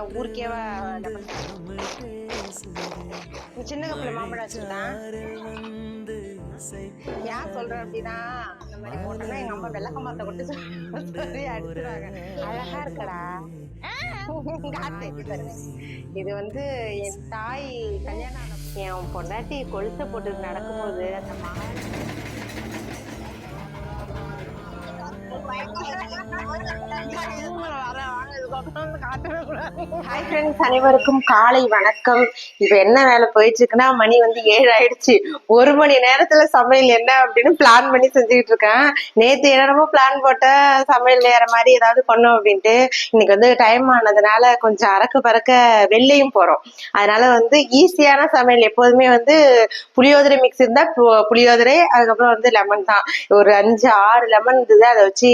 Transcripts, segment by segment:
ஆனா ஊருக்கேவா சின்ன கப்பில் மாம்பழம் வச்சுருந்தேன் ஏன் சொல்றேன் அப்படின்னா இந்த மாதிரி போட்டோன்னா எங்க அம்மா வெள்ளக்கம்பத்தை கொண்டு சொல்லி அடிச்சிருவாங்க. அழகா இருக்கடா. இது வந்து என் தாய் கல்யாணம் என் பொண்டாட்டி கொழுத்த போட்டு நடக்கும்போது அந்த மகன் ஹாய் ஃப்ரெண்ட்ஸ் அனைவருக்கும் காலை வணக்கம். இப்போ என்ன வேலை போயிட்டு இருக்குன்னா மணி வந்து ஏழு ஆயிடுச்சு ஒரு மணி நேரத்துல சமையல் என்ன அப்படின்னு பிளான் பண்ணி செஞ்சுக்கிட்டு இருக்கேன். நேத்து என்னென்னமோ பிளான் போட்டேன் சமையல் நேர மாதிரி ஏதாவது பண்ணோம் அப்படின்ட்டு இன்னைக்கு வந்து டைம் ஆனதுனால கொஞ்சம் அறக்க பறக்க வெளிலையும் போறோம். அதனால வந்து ஈஸியான சமையல். எப்போதுமே வந்து புளியோதரை மிக்ஸ் இருந்தா புளியோதரை அதுக்கப்புறம் வந்து லெமன் தான். ஒரு அஞ்சு ஆறு லெமன் இருந்தது அதை வச்சு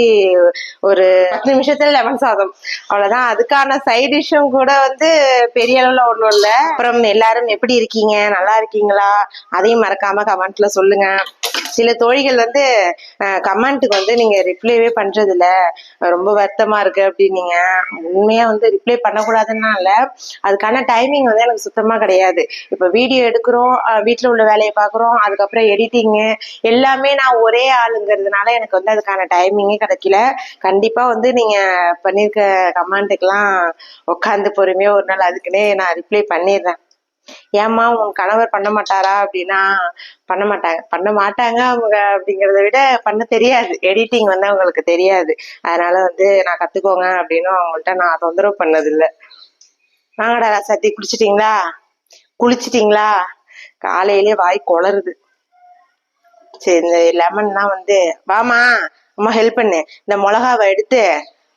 ஒரு பத்து நிமிஷத்துல லெமன் சாதம். அவ்வளவுதான். அதுக்கான சைட் டிஷ்ஷும் கூட வந்து பெரிய அளவுல ஒண்ணும் இல்ல. அப்புறம் எல்லாரும் எப்படி இருக்கீங்க? நல்லா இருக்கீங்களா? அதையும் மறக்காம கமெண்ட்ல சொல்லுங்க. சில தோழிகள் வந்து கமெண்ட்டுக்கு வந்து நீங்க ரிப்ளைவே பண்றது இல்ல ரொம்ப வருத்தமா இருக்கு அப்படின்னீங்க. உண்மையா வந்து ரிப்ளை பண்ணக்கூடாதுன்னா இல்ல. அதுக்கான டைமிங் வந்து எனக்கு சுத்தமா கிடையாது. இப்ப வீடியோ எடுக்கிறோம் வீட்டுல வீட்ல உள்ள வேலையை பாக்குறோம் அதுக்கப்புறம் எடிட்டிங்கு எல்லாமே நான் ஒரே ஆளுங்கிறதுனால எனக்கு வந்து அதுக்கான டைமிங்கே கிடைக்கல. கண்டிப்பா வந்து நீங்க பண்ணிருக்க கமெண்ட்டுக்கெல்லாம் உட்காந்து பொறுமையா ஒரு நாள் அதுக்குன்னே நான் ரிப்ளை பண்ணிடுறேன். ஏம்மா உன் கணவர் பண்ண மாட்டாரா அப்படின்னா பண்ண மாட்டாங்க. பண்ண மாட்டாங்க அவங்க அப்படிங்கறத விட பண்ண தெரியாது. எடிட்டிங் வந்து அவங்களுக்கு தெரியாது. அதனால வந்து நான் கத்துக்கோங்க அப்படின்னு அவங்கள்ட்ட நான் தொந்தரவு பண்ணது வாங்கடா சத்தி குடிச்சிட்டீங்களா குளிச்சிட்டீங்களா? காலையிலே வாய் குளருது. சரி இந்த லெமன்லாம் வந்து வாமா அம்மா ஹெல்ப் பண்ணு. இந்த மிளகாவை எடுத்து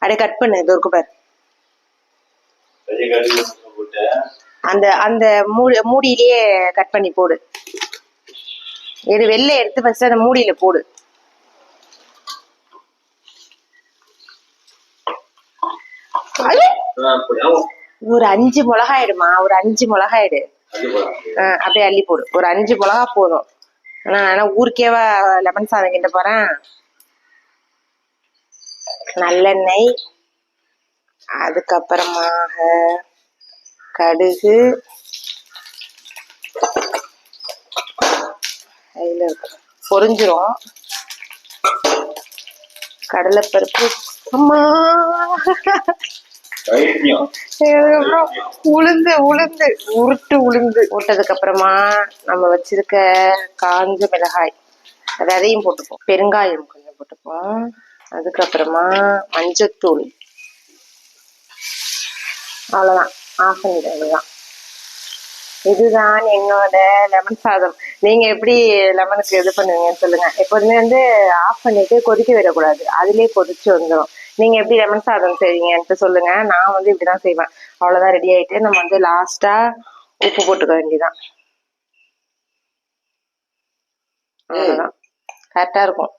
அப்படியே கட் பண்ணு. இது இருக்கு பாரு. அந்த அந்த மூடி மூடியிலேயே கட் பண்ணி போடு. எடு வெளில எடுத்து ஃபர்ஸ்ட் அந்த மூடியில போடு! ஒரு அஞ்சு மிளகாயிடுமா ஒரு அஞ்சு மிளகாயிடு. அப்படியே அள்ளி போடு. ஒரு அஞ்சு மிளகா போதும். ஆனா ஆனா ஊருக்கேவா லெமன் சாதம் கிட்ட போறேன்? நல்லெண்ணெய் அதுக்கப்புறமாக கடுகு அதில் இருக்கு பொரிஞ்சிரும். கடலைப்பருப்பு அம்மா. உளுந்து உளுந்து உருட்டு உளுந்து. போட்டதுக்கு அப்புறமா நம்ம வச்சிருக்க காஞ்ச மிளகாய். அது அதையும் போட்டுப்போம். பெருங்காயம் கொஞ்சம் போட்டுப்போம். அதுக்கப்புறமா மஞ்சத்தூள். அவ்வளவுதான். ஆஃப் பண்ணிடு அதுதான் இதுதான் என்னோட லெமன் சாதம். நீங்க எப்படி லெமனுக்கு இது பண்ணுவீங்கன்னு சொல்லுங்க. எப்போதுமே வந்து ஆஃப் பண்ணிட்டு கொதிக்க விடக்கூடாது. அதுலயே கொதிச்சு வந்துடும் நீங்க எப்படி லெமன் சாதம் செய்வீங்கன்ட்டு சொல்லுங்க. நான் வந்து இப்படிதான் செய்வேன். அவ்வளவுதான் ரெடி ஆயிட்டு நம்ம வந்து லாஸ்டா உப்பு போட்டுக்க வேண்டியதான் அவ்வளவுதான். கரெக்டா இருக்கும்.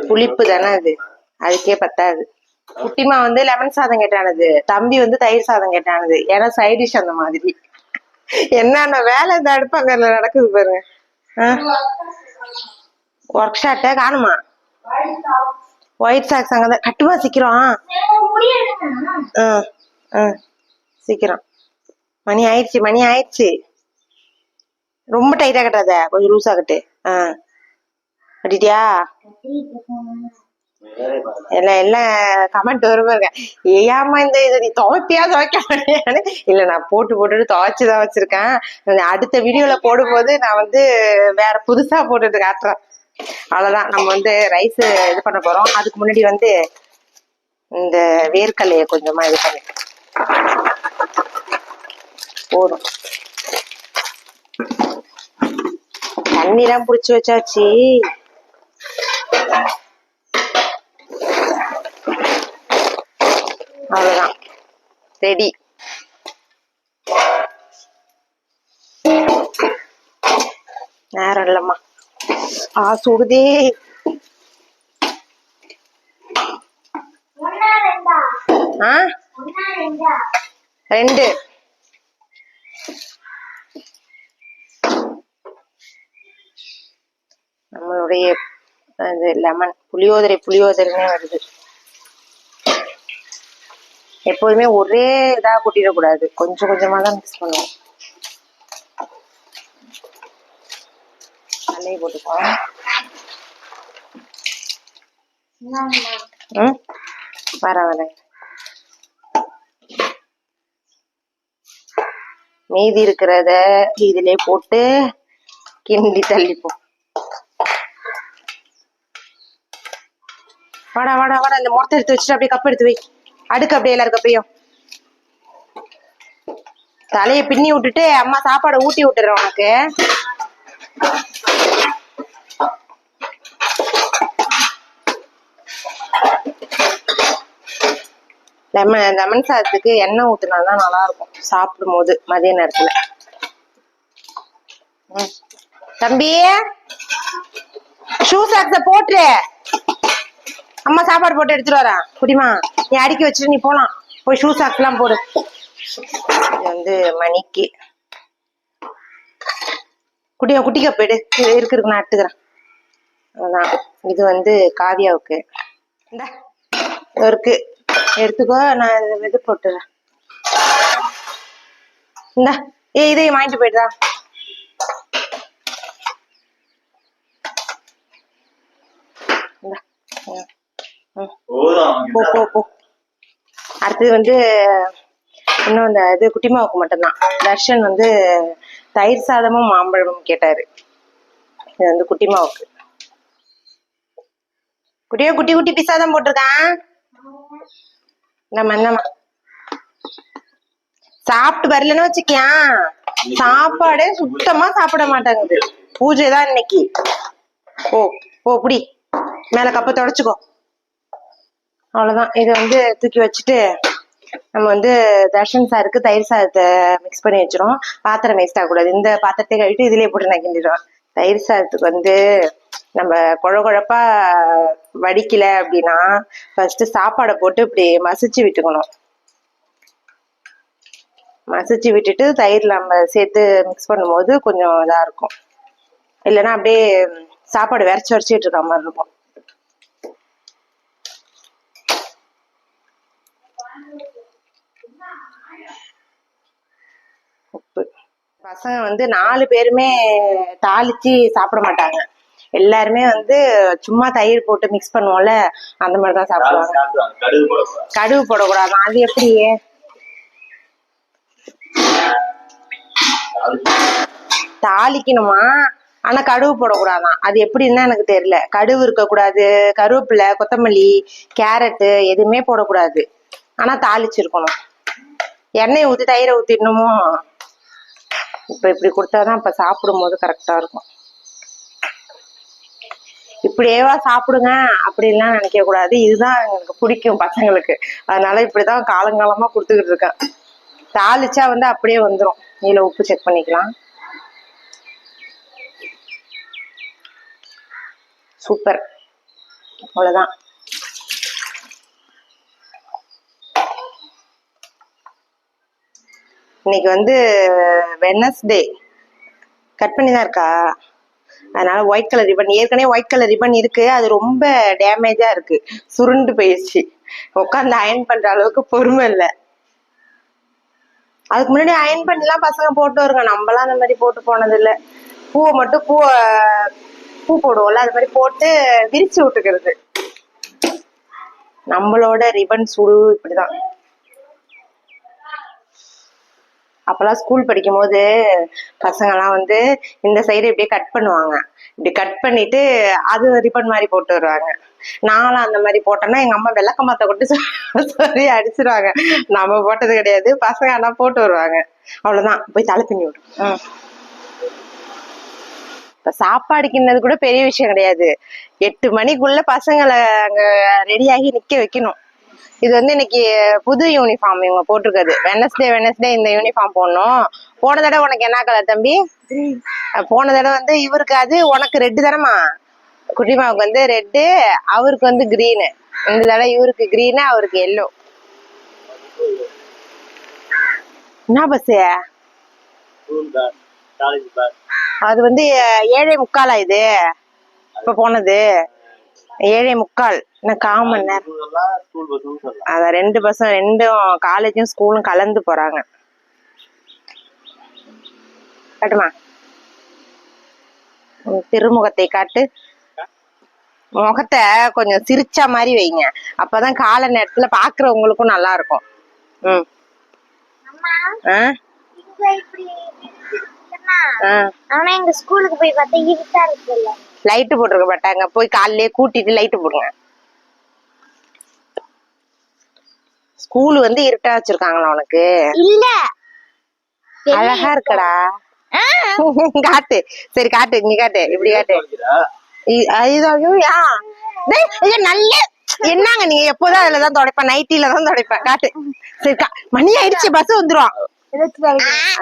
புளிப்பு தானே அது? அதுக்கே பத்தாது. குட்டிமா வந்து லெமன் சாதம் கேட்டானது. தம்பி வந்து தயிர் சாதம் கேட்டானது. ஏன்னா சைட் டிஷ் அந்த மாதிரி. என்னென்ன வேலை இந்த அடுப்பாங்கல்ல நடக்குது பாருங்க. ஒர்க் ஷாட்ட காணுமா? ஒயிட் சாக்ஸ் அங்கதான் கட்டுமா சீக்கிரம்? ஆ ஆ சீக்கிரம். மணி ஆயிடுச்சு மணி ஆயிடுச்சு. ரொம்ப டைட்டா கட்டாத? கொஞ்சம் லூஸாக கட்டு. ஆ. கட்டிட்டியா எல்லாம் எல்லாம் கமெண்ட் வரும் பாருங்க. ஏயாமா இந்த இது நீ துவைப்பியா துவைக்க முடியாது இல்ல நான் போட்டு போட்டுட்டு துவைச்சுதான் வச்சிருக்கேன். அடுத்த வீடியோல போடும்போது நான் வந்து வேற புதுசா போட்டுட்டு காட்டுறேன். அவ்வளவுதான். நம்ம வந்து ரைஸ் இது பண்ண போறோம். அதுக்கு முன்னாடி வந்து இந்த வேர்க்கல்லைய கொஞ்சமா இது பண்ணி. போதும். தண்ணிலாம் புடிச்சு வச்சாச்சு. அவ்வளவுதான். ரெடி. நேரம் இல்லம்மா. ஆ சுடுதே. ஆ? ரெண்டு. நம்மளுடைய அது லெமன் புளியோதரை புளியோதரைனே வருது. எப்போதுமே ஒரே இதா கொட்டிடக்கூடாது. கொஞ்சம் கொஞ்சமாக தான் மிக்ஸ் பண்ணுவோம். தண்ணியை போட்டுக்கோம் ம்? வர வரேன் மீதி இருக்கிறத இதிலே போட்டு கிண்டி தள்ளிப்போம். வாடா வாடா வாடா இந்த முறத்தை எடுத்து வச்சுட்டு அப்படியே கப் எடுத்து வை. அடுக்கு அப்படியே எல்லாரும் கப்பையும் தலையை பின்னி விட்டுட்டு அம்மா சாப்பாடை ஊட்டி விட்டுறேன் உனக்கு. லெமன் லெமன் சாதத்துக்கு எண்ணெய் ஊத்துனா தான் நல்லா இருக்கும் சாப்பிடும் போது மதிய நேரத்துல. தம்பி ஷூ சாக்ஸ போட்டுரு. அம்மா சாப்பாடு போட்டு எடுத்துட்டு வரேன். குடிமா நீ அடுக்கி வச்சுட்டு நீ போலாம். போய் ஷூ சாக்கெல்லாம் போடு. இது வந்து மணிக்கு. குட்டியா குட்டிக்கா போயிடு. இருக்கு இருக்கு நான் எடுத்துக்கிறேன். அதான் இது வந்து காவியாவுக்கு. இந்த இருக்கு. எடுத்துக்கோ நான் இது போட்டுறேன். இந்த ஏ இதையும் வாங்கிட்டு போயிடுதா இந்தா. ம். ம். போதும் போ போ போ. அடுத்தது வந்து இன்னும் இந்த இது குட்டிமாவுக்கு மட்டும்தான். தர்ஷன் வந்து தயிர் சாதமும் மாம்பழமும் கேட்டாரு. இது வந்து குட்டிமாவுக்கு. குட்டியோ குட்டி குட்டி பிசா தான் போட்டிருக்கான்? நம்ம என்னம்மா? சாப்பிட்டு வரலன்னு வச்சுக்கியான் சாப்பாடே சுத்தமா சாப்பிட மாட்டாங்குது. பூஜை தான் இன்னைக்கு. ஓ ஓ புடி. மேல கப்ப தொடச்சுக்கோ. அவ்வளோதான் இதை வந்து தூக்கி வச்சுட்டு நம்ம வந்து தர்ஷன் சாருக்கு தயிர் சாதத்தை மிக்ஸ் பண்ணி வச்சிரும் பாத்திரம் வேஸ்ட் ஆகக்கூடாது. இந்த பாத்திரத்தை கழிட்டு இதுலேயே போட்டு நான் தயிர் சாதத்துக்கு வந்து நம்ம குழ குழப்பா வடிக்கல அப்படின்னா ஃபர்ஸ்ட் சாப்பாடை போட்டு இப்படி மசிச்சு விட்டுக்கணும். மசிச்சு விட்டுட்டு தயிர் நம்ம சேர்த்து மிக்ஸ் பண்ணும்போது கொஞ்சம் இதாக இருக்கும். இல்லைன்னா அப்படியே சாப்பாடு விரைச்சி வரைச்சிட்டு இருக்க மாதிரி இருக்கும். உப்பு. பசங்க வந்து நாலு பேருமே தாளிச்சு சாப்பிட மாட்டாங்க. எல்லாருமே வந்து சும்மா தயிர் போட்டு மிக்ஸ் பண்ணுவோம்ல அந்த மாதிரி தான் சாப்பிடுவாங்க. கடுகு போடக்கூடாது. அது எப்படி? தாளிக்கணுமா? ஆனா கடுகு போடக்கூடாதான். அது எப்படின்னா எனக்கு தெரியல. கடுகு இருக்கக்கூடாது கருவேப்பிலை கொத்தமல்லி கேரட்டு எதுவுமே போடக்கூடாது. ஆனா தாளிச்சிருக்கணும். எண்ணெய் ஊத்தி தயிரை ஊத்திடணுமோ இப்ப இப்படி கொடுத்தாதான் இப்ப சாப்பிடும் போது கரெக்டா இருக்கும். இப்படியேவா சாப்பிடுங்க அப்படின்லாம் நினைக்க கூடாது. இதுதான் எனக்கு பிடிக்கும் பசங்களுக்கு. அதனால இப்படிதான் காலங்காலமா கொடுத்துக்கிட்டு இருக்கேன். தாளிச்சா வந்து அப்படியே வந்துடும் நீல உப்பு செக் பண்ணிக்கலாம். சூப்பர். அவ்வளவுதான். இன்னைக்கு வந்து வெனஸ்டே கட் பண்ணி தான் இருக்கா? அதனால ஒயிட் கலர் ரிப்பன் ஏற்கனவே ஒயிட் கலர் ரிப்பன் இருக்கு. அது ரொம்ப டேமேஜா இருக்கு. சுருண்டு போயிடுச்சு உட்காந்து அயன் பண்ற அளவுக்கு பொறுமை இல்லை. அதுக்கு முன்னாடி அயன் பண்ணிலாம் பசங்க போட்டு வருங்க. நம்மளாம் அந்த மாதிரி போட்டு போனது இல்ல பூவை மட்டும் பூவை பூ போடுவோம்ல அது மாதிரி போட்டு விரிச்சு விட்டுக்கிறது. நம்மளோட ரிபன் சுடு இப்படிதான். அப்பெல்லாம் ஸ்கூல் படிக்கும் போது பசங்கெல்லாம் வந்து இந்த சைடு இப்படியே கட் பண்ணுவாங்க. இப்படி கட் பண்ணிட்டு அது ரிப்பன் மாதிரி போட்டு வருவாங்க. நானும் அந்த மாதிரி போட்டேன்னா எங்க அம்மா விளக்கமாத்த கொண்டு சொல்லி அடிச்சிருவாங்க. நம்ம போட்டது கிடையாது. பசங்க ஆனா போட்டு வருவாங்க. அவ்வளவுதான். போய் தலை பின்னி விடும். இப்ப சாப்பாடு கிண்ணது கூட பெரிய விஷயம் கிடையாது. எட்டு மணிக்குள்ள பசங்களை அங்க ரெடியாகி நிக்க வைக்கணும். இது வந்து இன்னைக்கு புது யூனிஃபார்ம் இவங்க போட்டிருக்காது. வெனஸ்டே வெனஸ்டே இந்த யூனிஃபார்ம் போடணும். போன தடவை உனக்கு என்ன கலர் தம்பி? போன தடவை வந்து இவருக்கு அது உனக்கு ரெட்டு தானம்மா? குட்டிமாவுக்கு வந்து ரெட்டு அவருக்கு வந்து கிரீனு இந்த தடவை இவருக்கு கிரீனு அவருக்கு எல்லோ என்ன பஸ் அது வந்து ஏழே முக்காலா இது? இப்ப போனது? ஏழே முக்கால். இன்னும் கால் மணி நேரம். ரெண்டு பசங்க ரெண்டும் காலேஜும் ஸ்கூலும் கலந்து போறாங்க. காட்டுமா? திருமுகத்தை காட்டு. முகத்தை கொஞ்சம் சிரிச்ச மாதிரி வைங்க. அப்பதான் காலை நேரத்துல பாக்குறவங்களுக்கும் நல்லா இருக்கும். ம். ஆனா எங்க ஸ்கூலுக்கு போய் பார்த்தா இருட்டா இருக்குல்ல. லைட்டு போட்டிருக்க மாட்டாங்க. போய் காலையிலே கூட்டிட்டு லைட்டு போடுங்க. ஸ்கூல் வந்து இருட்டா வச்சிருக்காங்களா உனக்கு? இல்ல. அழகா இருக்கடா. காட்டு. சரி காட்டு. இங்க காட்டு. இப்படி காட்டு. ஐயோ, நல்ல என்னங்க நீங்க எப்போதும் அதுலதான் துடைப்பேன் நைட்டில தான் துடைப்பேன் காட்டு. சரி கா- மணி ஆயிடுச்சு பஸ் வந்துரும்.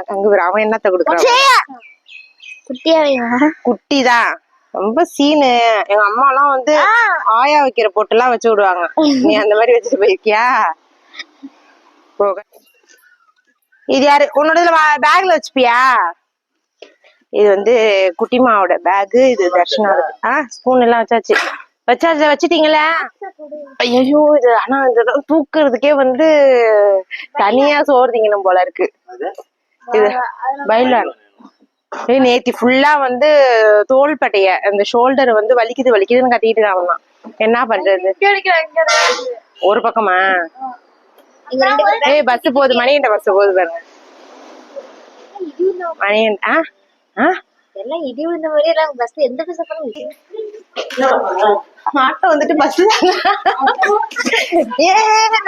அங்க அவன் என்னத்த கொடுக்குறான்? குட்டியா வைங்க. குட்டி தான் ரொம்ப சீனு. எங்க அம்மா எல்லாம் வந்து ஆயா வைக்கிற பொட்டு எல்லாம் வச்சு விடுவாங்க. நீ அந்த மாதிரி வச்சுட்டு போயிருக்கியா? போக. இது யாரு? உன்னோட பேக்ல வச்சுப்பியா? இது வந்து குட்டிமாவோட பேக் இது தர்ஷனாவோட ஆ ஸ்பூன் எல்லாம் வச்சாச்சு. வச்சாச்சு? வச்சிட்டீங்களா? ஐயோ இது ஆனா இதெல்லாம் தூக்குறதுக்கே வந்து தனியா சோறு திங்கணும் போல இருக்கு? இது ஏய் நேத்தி ஃபுல்லா வந்து தோள்பட்டைய அந்த ஷோல்டர் வந்து வலிக்குது வலிக்குதுன்னு இருக்கான் அவன் என்ன பண்றது? ஒரு பக்கமா? ஏய் பஸ் போகுது மணியண்ட பஸ் போகுது பாருங்க மணியன் ஆ? ஆ? எல்லாம் இடி விழுந்த மாதிரி எல்லாம் பஸ் எந்த பஸ் ஆட்டோ வந்துட்டு பஸ் ஏ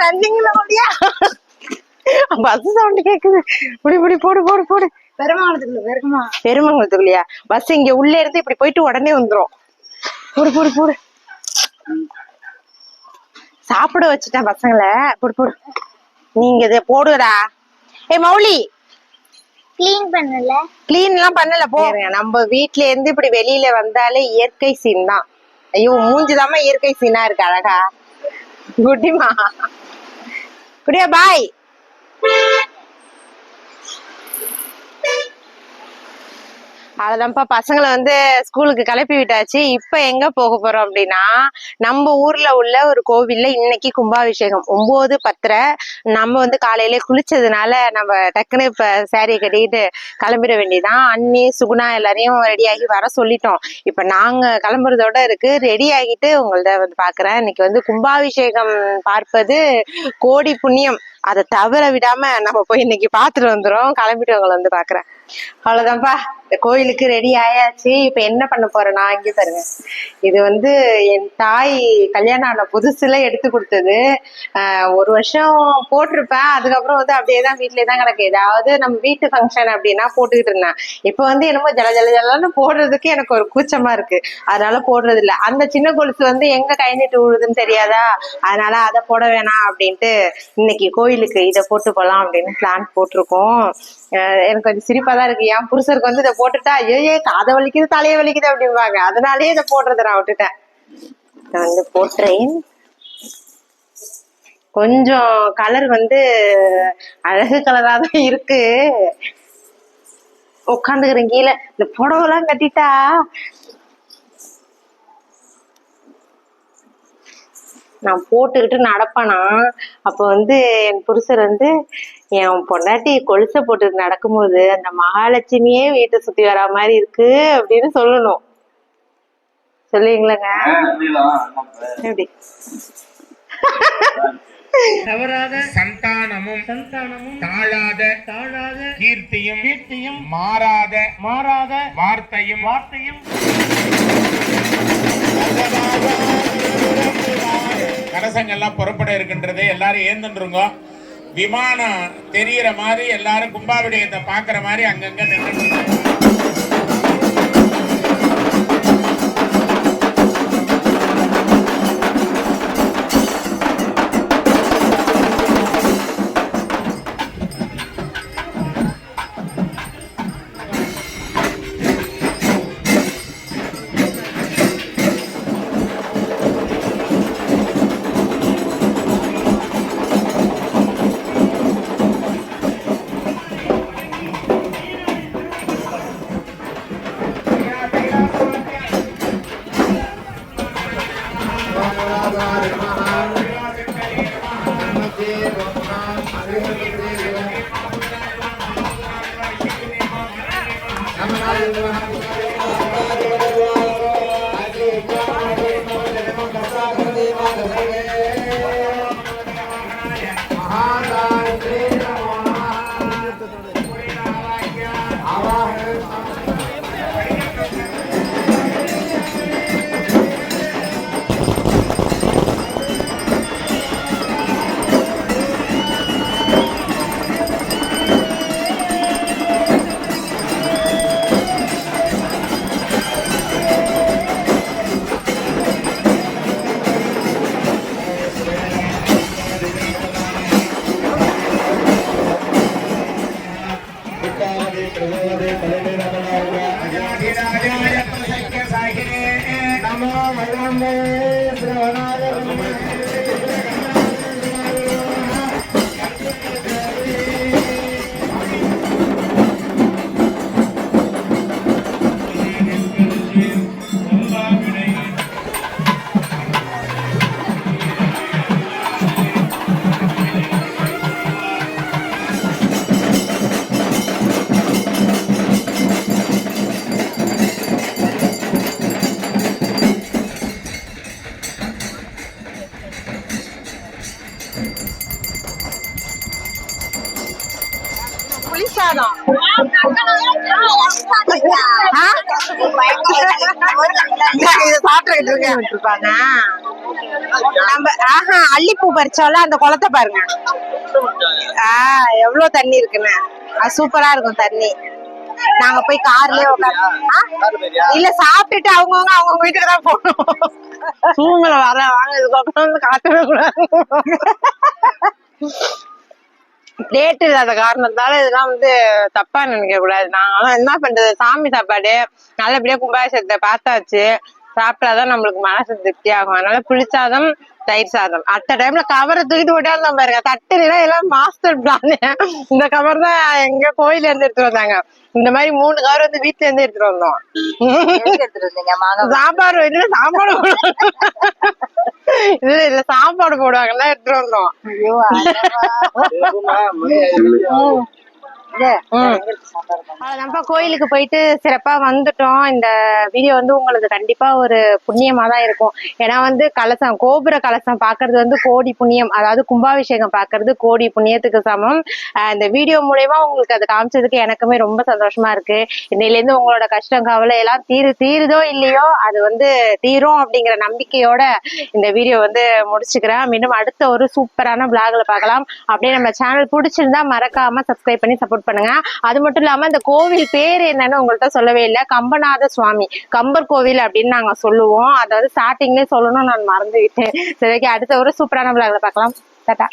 ரன்னிங்ல ஓடியா? பஸ் சவுண்ட் கேக்குது. புடி புடி போடு போடு போடு. பெருமாளத்துக்குள்ள பெருமா. பெருமங்கலத்துக்குள்ளயா பஸ் இங்க உள்ள இருந்து இப்படி போயிட்டு உடனே வந்துரும். போடு போடு போடு. சாப்பிட வச்சுட்டேன் பசங்களை. போடு போடு. நீங்க இதை போடுடா ஏய் மௌலி. கிளீன் பண்ணல. கிளீன் எல்லாம் பண்ணல போறேன் நம்ம வீட்ல இருந்து இப்படி வெளியில வந்தாலே இயற்கை சீன் தான். ஐயோ மூஞ்சுதாம்மா இயற்கை சீனா இருக்கு அழகா. குட்டிமா குடியா பாய் அதுதான்ப்பா பசங்களை வந்து ஸ்கூலுக்கு கிளப்பி விட்டாச்சு. இப்போ எங்கே போக போகிறோம் அப்படின்னா நம்ம ஊரில் உள்ள ஒரு கோவிலில் இன்னைக்கு கும்பாபிஷேகம். ஒம்பது பத்தரை. நம்ம வந்து காலையில குளிச்சதுனால நம்ம டக்குன்னு இப்போ சேரீயை கட்டிக்கிட்டு கிளம்பிட வேண்டியதான் அண்ணி சுகுணா எல்லாரையும் ரெடியாகி வர சொல்லிட்டோம். இப்போ நாங்கள் கிளம்புறதோட இருக்கு. ரெடி ஆகிட்டு உங்கள்ட்ட வந்து பார்க்குறேன் இன்னைக்கு வந்து கும்பாபிஷேகம் பார்ப்பது கோடி புண்ணியம். அதை தவற விடாம நம்ம போய் இன்னைக்கு பாத்துட்டு வந்துரும் கிளம்பிட்டு உங்களை வந்து பாக்குறேன் அவ்வளவுதான்ப்பா. இந்த கோயிலுக்கு ரெடி ஆயாச்சு. இப்ப என்ன பண்ண போறேன்? நான் இங்கே பாருங்க. இது வந்து என் தாய் கல்யாணம் ஆன புதுசுல எடுத்து கொடுத்தது. ஆஹ் ஒரு வருஷம் போட்டிருப்பேன். அதுக்கப்புறம் வந்து அப்படியே தான் வீட்லயே தான் கிடக்கு. ஏதாவது நம்ம வீட்டு ஃபங்க்ஷன் அப்படின்னா போட்டுக்கிட்டு இருந்தேன் இப்ப வந்து என்னமோ ஜல ஜல ஜலன்னு போடுறதுக்கு எனக்கு ஒரு கூச்சமா இருக்கு. அதனால போடுறது இல்ல. அந்த சின்ன கொலுசு வந்து எங்க கை நீட்டு விழுதுன்னு தெரியாதா? அதனால அதை போட வேணாம் அப்படின்ட்டு இன்னைக்கு கோயில் கோவிலுக்கு இதை போட்டு போகலாம் அப்படின்னு பிளான் போட்டிருக்கோம். எனக்கு கொஞ்சம் சிரிப்பா தான் இருக்கு. என் புருஷருக்கு வந்து இதை போட்டுட்டா ஐயோ காதை வலிக்குது தலையை வலிக்குது அப்படிம்பாங்க. அதனாலயே இதை போடுறத நான் விட்டுட்டேன். இதை வந்து போட்டுறேன். கொஞ்சம் கலர் வந்து அழகு கலரா தான் இருக்கு. உட்காந்துக்கிறேன் கீழே இந்த புடவைலாம் கட்டிட்டா. நான் போட்டுக்கிட்டு நடப்பேனா? அப்ப வந்து என் புருஷர் வந்து என் பொண்டாட்டி கொலுசை போட்டுட்டு நடக்கும்போது அந்த மகாலட்சுமியே வீட்டை சுத்தி வரா மாதிரி இருக்கு அப்படின்னு சொல்லணும். சொல்லுவீங்களேங்க. எப்படி? தவறாத சந்தானமும் சந்தானமும் தாழாத தாழாத கீர்த்தியும் கீர்த்தியும் மாறாத மாறாத வார்த்தையும் வார்த்தையும் கலசங்கள்லாம் புறப்பட இருக்கின்றது எல்லாரும் ஏந்துருங்க விமானம் தெரியற மாதிரி எல்லாரும் கும்பாபிடயத்தை பாக்குற மாதிரி அங்கங்க நின்று சாப்பிட்டுக்கிட்டு இருக்கேன். நம்ம ஆஹா அல்லிப்பூ பறிச்சோம்ல அந்த குளத்தை பாருங்க. ஆ எவ்வளவு தண்ணி இருக்குன்னு. சூப்பரா இருக்கும் தண்ணி. நாங்க போய் கார்லயே உட்காந்து இல்ல சாப்பிட்டுட்டு அவங்கவுங்க அவங்க வீட்டுக்கு தான் போகணும். தூங்கல வர வாங்க இதுக்கப்புறம் வந்து காட்டவே கூடாது. டேட் இல்லாத காரணத்தால இதெல்லாம் வந்து தப்பா நினைக்க கூடாது. நாங்களாம் என்ன பண்றது? சாமி சாப்பாடு நல்லபடியா கும்பாபிஷேகத்தை பார்த்தாச்சு. சாப்பிட்டாதான் நம்மளுக்கு மனசு திருப்தி ஆகும் அதனால புளிச்சாதம் தயிர் சாதம். அத்த டைம்ல கவரை தூக்கிட்டு ஓட்டியாந்தோம் பாருங்க. தட்டுனா எல்லாம் மாஸ்டர் பிளான் இந்த கவர் தான் எங்க கோயில இருந்து எடுத்துட்டு வந்தாங்க. இந்த மாதிரி மூணு கவர் வந்து வீட்டுல இருந்து எடுத்துட்டு வந்தோம். சாப்பாடு இல்ல சாப்பாடு போடுவாங்க. இல்ல இல்ல சாப்பாடு போடுவாங்கல்ல எடுத்துட்டு வந்தோம். ம். அவ்வளவுதான்ப்பா கோயிலுக்கு போயிட்டு சிறப்பா வந்துட்டோம். இந்த வீடியோ வந்து உங்களுக்கு கண்டிப்பா ஒரு புண்ணியமா தான் இருக்கும். ஏன்னா வந்து கலசம் கோபுர கலசம் பாக்குறது வந்து கோடி புண்ணியம். அதாவது கும்பாபிஷேகம் பாக்குறது கோடி புண்ணியத்துக்கு சமம். இந்த வீடியோ மூலயமா உங்களுக்கு அது காமிச்சதுக்கு எனக்குமே ரொம்ப சந்தோஷமா இருக்கு. இன்னையில இருந்து உங்களோட கஷ்டம் கவலை எல்லாம் தீரு தீருதோ இல்லையோ அது வந்து தீரும் அப்படிங்கிற நம்பிக்கையோட இந்த வீடியோ வந்து முடிச்சுக்கிறேன். மீண்டும் அடுத்த ஒரு சூப்பரான vlogல பார்க்கலாம். அப்படியே நம்ம சேனல் பிடிச்சிருந்தா மறக்காம சப்ஸ்கிரைப் பண்ணி சப்போர்ட் பண்ணுங்க. அது மட்டும் இல்லாம இந்த கோவில் பேர் என்னன்னு உங்கள்ட்ட சொல்லவே இல்லை. கம்பநாத சுவாமி. கம்பர் கோவில் அப்படின்னு நாங்க சொல்லுவோம். அதாவது ஸ்டார்டிங்லேயே சொல்லணும் நான் மறந்துவிட்டேன். சரி ஓகே அடுத்த ஒரு சூப்பரான vlogல பார்க்கலாம். டாட்டா.